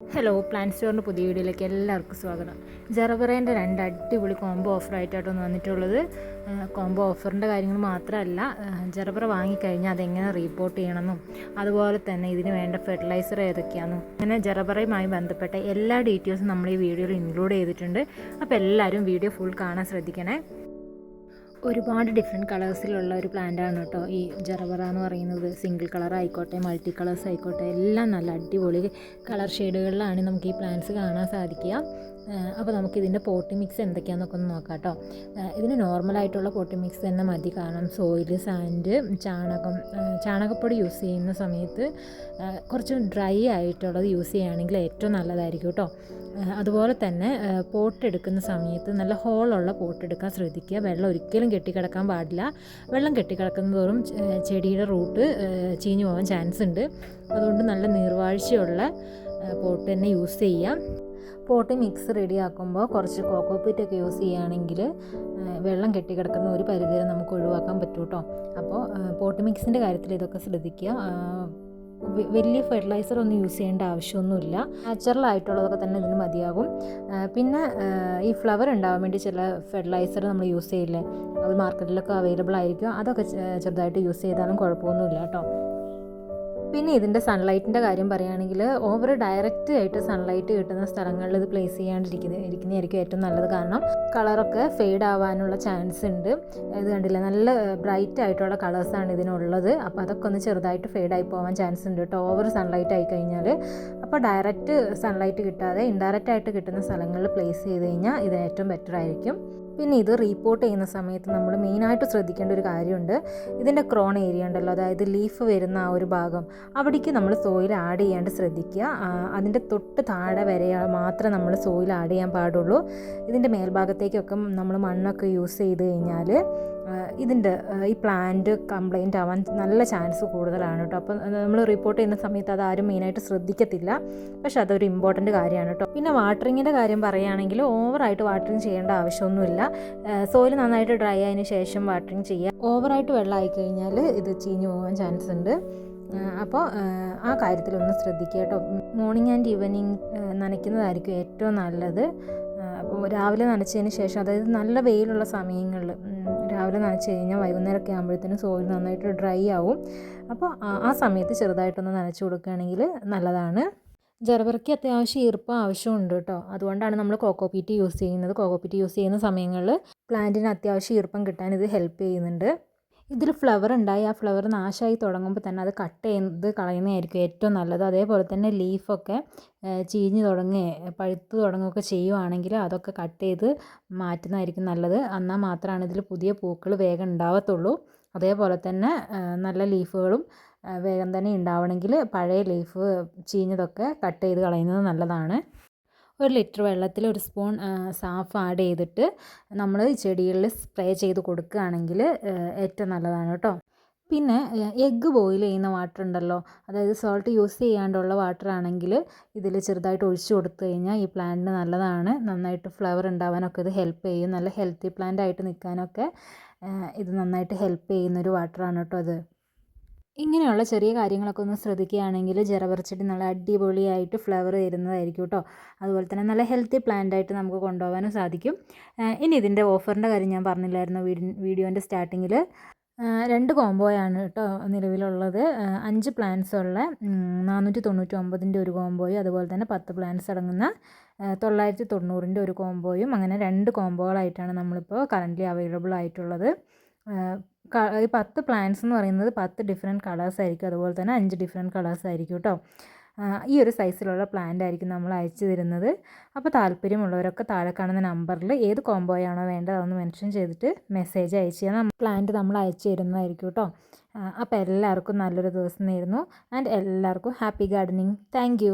Hello plan സ്റ്റോറിന്റെ പുതിയ വീഡിയോയിലേക്ക് എല്ലാവർക്കും സ്വാഗതം. ജെറബറേന്റെ രണ്ട് അടിപൊളി കോംബോ ഓഫർ ആയിട്ടാണ് വന്നിട്ടുള്ളത്. കോംബോ ഓഫറിന്റെ കാര്യങ്ങൾ മാത്രമല്ല ജെറബറ വാങ്ങിക്കഴിഞ്ഞാൽ അതെങ്ങനെ റീപ്പോർട്ട് ചെയ്യണമെന്നും അതുപോലെ തന്നെ ഇതിന് വേണ്ട ഫെർട്ടിലൈസർ ഏതൊക്കെയാണെന്നും അങ്ങനെ ജെറബറയുമായി ബന്ധപ്പെട്ട എല്ലാ ഡീറ്റെയിൽസും നമ്മൾ ഈ വീഡിയോയിൽ ഇൻക്ലൂഡ് ചെയ്തിട്ടുണ്ട്. അപ്പോൾ എല്ലാവരും വീഡിയോ ഫുൾ കാണാൻ ശ്രദ്ധിക്കണേ. ഒരുപാട് ഡിഫറെന്റ് കളേഴ്സിലുള്ള ഒരു പ്ലാന്റാണ് കേട്ടോ. ഈ ജറബറ എന്ന് പറയുന്നത് സിംഗിൾ കളർ ആയിക്കോട്ടെ മൾട്ടി കളേഴ്സ് ആയിക്കോട്ടെ എല്ലാം നല്ല അടിപൊളി കളർ ഷെയ്ഡുകളിലാണ് നമുക്ക് ഈ പ്ലാന്റ്സ് കാണാൻ സാധിക്കുക. അപ്പോൾ നമുക്ക് ഇതിന്റെ പോട്ടി മിക്സ് എന്തൊക്കെയാണെന്നൊക്കെ ഒന്ന് നോക്കാം കേട്ടോ ഇതിന് നോർമലായിട്ടുള്ള പോട്ടി മിക്സ് തന്നെ മതി. കാരണം സോയിൽ സാൻഡ് ചാണകം ചാണകപ്പൊടി യൂസ് ചെയ്യുന്ന സമയത്ത് കുറച്ച് ഡ്രൈ ആയിട്ടുള്ളത് യൂസ് ചെയ്യുകയാണെങ്കിൽ ഏറ്റവും നല്ലതായിരിക്കും കേട്ടോ അതുപോലെ തന്നെ പോട്ട് എടുക്കുന്ന സമയത്ത് നല്ല ഹോളുള്ള പോട്ട് എടുക്കാൻ ശ്രദ്ധിക്കുക. വെള്ളം ഒരിക്കലും കെട്ടിക്കിടക്കാൻ പാടില്ല. വെള്ളം കെട്ടിക്കിടക്കുന്നതോറും ചെടിയുടെ റൂട്ട് ചീഞ്ഞു പോകാൻ ചാൻസ് ഉണ്ട്. അതുകൊണ്ട് നല്ല നീർവാഴ്ചയുള്ള പോട്ട് തന്നെ യൂസ് ചെയ്യാം. പോട്ട് മിക്സ് റെഡിയാക്കുമ്പോൾ കുറച്ച് കോക്കോപ്പീറ്റൊക്കെ യൂസ് ചെയ്യുകയാണെങ്കിൽ വെള്ളം കെട്ടിക്കിടക്കുന്ന ഒരു പരിധിവരെ നമുക്ക് ഒഴിവാക്കാൻ പറ്റും കേട്ടോ അപ്പോൾ പോട്ട് മിക്സിന്റെ കാര്യത്തിൽ ഇതൊക്കെ ശ്രദ്ധിക്കുക. വലിയ ഫെർട്ടിലൈസർ ഒന്നും യൂസ് ചെയ്യേണ്ട ആവശ്യമൊന്നുമില്ല. നാച്ചുറൽ ആയിട്ടുള്ളതൊക്കെ തന്നെ ഇതിന് മതിയാകും. പിന്നെ ഈ ഫ്ലവർ ഉണ്ടാവാൻ വേണ്ടി ചില ഫെർട്ടിലൈസർ നമ്മൾ യൂസ് ചെയ്യില്ലേ? അത് മാർക്കറ്റിലൊക്കെ അവൈലബിൾ ആയിരിക്കും. അതൊക്കെ ചെറുതായിട്ട് യൂസ് ചെയ്താലും കുഴപ്പമൊന്നുമില്ല കേട്ടോ പിന്നെ ഇതിന്റെ സൺലൈറ്റിന്റെ കാര്യം പറയുകയാണെങ്കിൽ ഓവർ ഡയറക്റ്റ് ആയിട്ട് സൺലൈറ്റ് കിട്ടുന്ന സ്ഥലങ്ങളിൽ ഇത് പ്ലേസ് ചെയ്യാണ്ടിരിക്കുന്ന ഇരിക്കുന്നതായിരിക്കും ഏറ്റവും നല്ലത്. കാരണം കളറൊക്കെ ഫെയ്ഡ് ആവാനുള്ള ചാൻസ് ഉണ്ട്. ഇത് കണ്ടില്ല? നല്ല ബ്രൈറ്റ് ആയിട്ടുള്ള കളേഴ്സാണ് ഇതിനുള്ളത്. അപ്പോൾ അതൊക്കെ ഒന്ന് ചെറുതായിട്ട് ആയി പോകാൻ ചാൻസ് ഉണ്ട് കേട്ടോ. ഓവർ സൺലൈറ്റ് ആയി കഴിഞ്ഞാൽ അപ്പോൾ ഡയറക്റ്റ് സൺലൈറ്റ് കിട്ടാതെ ഇൻഡയറക്റ്റ് ആയിട്ട് കിട്ടുന്ന സ്ഥലങ്ങളിൽ പ്ലേസ് ചെയ്ത് കഴിഞ്ഞാൽ ഇത് ഏറ്റവും ബെറ്റർ ആയിരിക്കും. പിന്നെ ഇത് റീപ്പോർട്ട് ചെയ്യുന്ന സമയത്ത് നമ്മൾ മെയിനായിട്ട് ശ്രദ്ധിക്കേണ്ട ഒരു കാര്യമുണ്ട്. ഇതിന്റെ ക്രോൺ ഏരിയ ഉണ്ടല്ലോ അതായത് ലീഫ് വരുന്ന ആ ഒരു ഭാഗം അവിടേക്ക് നമ്മൾ സോയിൽ ആഡ് ചെയ്യാണ്ട് ശ്രദ്ധിക്കുക. അതിന്റെ തൊട്ട് താഴെ വരെ മാത്രമേ നമ്മൾ സോയിൽ ആഡ് ചെയ്യാൻ പാടുള്ളൂ. ഇതിന്റെ മേൽഭാഗത്തേക്കൊക്കെ നമ്മൾ മണ്ണൊക്കെ യൂസ് ചെയ്ത് കഴിഞ്ഞാൽ ഇതിന്റെ ഈ പ്ലാന്റ് കംപ്ലൈന്റ് ആവാൻ നല്ല ചാൻസ് കൂടുതലാണ് കേട്ടോ അപ്പോൾ നമ്മൾ റിപ്പോർട്ട് ചെയ്യുന്ന സമയത്ത് അത് ആരും മെയിനായിട്ട് ശ്രദ്ധിക്കത്തില്ല. പക്ഷെ അതൊരു ഇമ്പോർട്ടന്റ് കാര്യമാണ് കേട്ടോ പിന്നെ വാട്ടറിങ്ങിന്റെ കാര്യം പറയുകയാണെങ്കിൽ ഓവറായിട്ട് വാട്ടറിങ് ചെയ്യേണ്ട ആവശ്യമൊന്നുമില്ല. സോയിൽ നന്നായിട്ട് ഡ്രൈ ആയതിനു ശേഷം വാട്ടറിങ് ചെയ്യുക ഓവറായിട്ട് വെള്ളം ആയിക്കഴിഞ്ഞാൽ ഇത് ചീഞ്ഞു പോകാൻ ചാൻസ് ഉണ്ട്. അപ്പോൾ ആ കാര്യത്തിലൊന്ന് ശ്രദ്ധിക്കുക കേട്ടോ മോർണിംഗ് ആൻഡ് ഈവനിങ് നനയ്ക്കുന്നതായിരിക്കും ഏറ്റവും നല്ലത്. അപ്പോൾ രാവിലെ നനച്ചതിന് ശേഷം അതായത് നല്ല വെയിലുള്ള സമയങ്ങളിൽ രാവിലെ നനച്ച് കഴിഞ്ഞാൽ വൈകുന്നേരമൊക്കെ ആകുമ്പോഴത്തേനും സോയിൽ നന്നായിട്ട് ഡ്രൈ ആവും. അപ്പോൾ ആ സമയത്ത് ചെറുതായിട്ടൊന്ന് നനച്ച് കൊടുക്കുകയാണെങ്കിൽ നല്ലതാണ്. ജർബറയ്ക്ക് അത്യാവശ്യം ഈർപ്പം ആവശ്യമുണ്ട് കേട്ടോ. അതുകൊണ്ടാണ് നമ്മൾ കോക്കോപീറ്റ് യൂസ് ചെയ്യുന്നത്. കോക്കോപീറ്റ് യൂസ് ചെയ്യുന്ന സമയങ്ങളിൽ പ്ലാന്റിന് അത്യാവശ്യം ഈർപ്പം കിട്ടാൻ ഇത് ഹെൽപ്പ് ചെയ്യുന്നുണ്ട്. ഇതിൽ ഫ്ലവർ ഉണ്ടായി. ആ ഫ്ലവർ നാശമായി തുടങ്ങുമ്പോൾ തന്നെ അത് കട്ട് ചെയ്ത് കളയുന്നതായിരിക്കും ഏറ്റവും നല്ലത്. അതേപോലെ തന്നെ ലീഫൊക്കെ ചീഞ്ഞ് തുടങ്ങി പഴുത്ത് തുടങ്ങുകയൊക്കെ ചെയ്യുവാണെങ്കിൽ അതൊക്കെ കട്ട് ചെയ്ത് മാറ്റുന്നതായിരിക്കും നല്ലത്. എന്നാൽ മാത്രമാണ് ഇതിൽ പുതിയ പൂക്കൾ വേഗം ഉണ്ടാവത്തുള്ളൂ. അതേപോലെ തന്നെ നല്ല ലീഫുകളും വേഗം തന്നെ ഉണ്ടാവണമെങ്കിൽ പഴയ ലീഫ് ചീഞ്ഞതൊക്കെ കട്ട് ചെയ്ത് കളയുന്നത് നല്ലതാണ്. ഒരു ലിറ്റർ വെള്ളത്തിൽ ഒരു സ്പൂൺ സാഫ് ആഡ് ചെയ്തിട്ട് നമ്മൾ ചെടികളിൽ സ്പ്രേ ചെയ്ത് കൊടുക്കുകയാണെങ്കിൽ ഏറ്റവും നല്ലതാണ് കേട്ടോ. പിന്നെ എഗ്ഗ് ബോയിൽ ചെയ്യുന്ന വാട്ടർ ഉണ്ടല്ലോ അതായത് സോൾട്ട് യൂസ് ചെയ്യാണ്ടുള്ള വാട്ടർ ആണെങ്കിൽ ഇതിൽ ചെറുതായിട്ട് ഒഴിച്ചു കൊടുത്തു കഴിഞ്ഞാൽ ഈ പ്ലാന്റിന് നല്ലതാണ്. നന്നായിട്ട് ഫ്ലവർ ഉണ്ടാവാനൊക്കെ ഇത് ഹെൽപ്പ് ചെയ്യും. നല്ല ഹെൽത്തി പ്ലാന്റ് ആയിട്ട് നിൽക്കാനൊക്കെ ഇത് നന്നായിട്ട് ഹെൽപ്പ് ചെയ്യുന്നൊരു വാട്ടറാണ് കേട്ടോ അത്. ഇങ്ങനെയുള്ള ചെറിയ കാര്യങ്ങളൊക്കെ ഒന്ന് ശ്രദ്ധിക്കുകയാണെങ്കിൽ ജറബർ നല്ല അടിപൊളിയായിട്ട് ഫ്ലവർ തരുന്നതായിരിക്കും കേട്ടോ. അതുപോലെ തന്നെ നല്ല ഹെൽത്തി പ്ലാന്റ് ആയിട്ട് നമുക്ക് കൊണ്ടുപോകാനും സാധിക്കും. ഇനി ഇതിന്റെ ഓഫറിന്റെ കാര്യം ഞാൻ പറഞ്ഞില്ലായിരുന്നു വീഡിയോന്റെ സ്റ്റാർട്ടിങ്ങിൽ രണ്ട് കോംബോയാണ് കേട്ടോ നിലവിലുള്ളത്. അഞ്ച് പ്ലാൻസ് ഉള്ള നാനൂറ്റി തൊണ്ണൂറ്റി ഒമ്പതിന്റെ ഒരു കോംബോയും അതുപോലെ തന്നെ പത്ത് പ്ലാൻസ് അടങ്ങുന്ന തൊള്ളായിരത്തി തൊണ്ണൂറിന്റെ ഒരു കോംബോയും അങ്ങനെ രണ്ട് കോംബോകളായിട്ടാണ് നമ്മളിപ്പോൾ കറന്റ്ലി അവൈലബിൾ ആയിട്ടുള്ളത്. ഈ പത്ത് പ്ലാന്റ്സ് എന്ന് പറയുന്നത് പത്ത് ഡിഫറെന്റ് കളേഴ്സ് ആയിരിക്കും. അതുപോലെ തന്നെ അഞ്ച് ഡിഫറെന്റ് കളേഴ്സ് ആയിരിക്കും കേട്ടോ ഈ ഒരു സൈസിലുള്ള പ്ലാന്റ് ആയിരിക്കും നമ്മൾ അയച്ചു തരുന്നത്. അപ്പോൾ താല്പര്യമുള്ളവരൊക്കെ താഴെ കാണുന്ന നമ്പറിൽ ഏത് കോംബോയാണോ വേണ്ടത് അതൊന്ന് മെൻഷൻ ചെയ്തിട്ട് മെസ്സേജ് അയച്ചു തരാം പ്ലാന്റ് നമ്മൾ അയച്ചു തരുന്നതായിരിക്കും കേട്ടോ അപ്പോൾ എല്ലാവർക്കും നല്ലൊരു ദിവസം നേരുന്നു. ആൻഡ് എല്ലാവർക്കും ഹാപ്പി ഗാർഡനിങ് താങ്ക്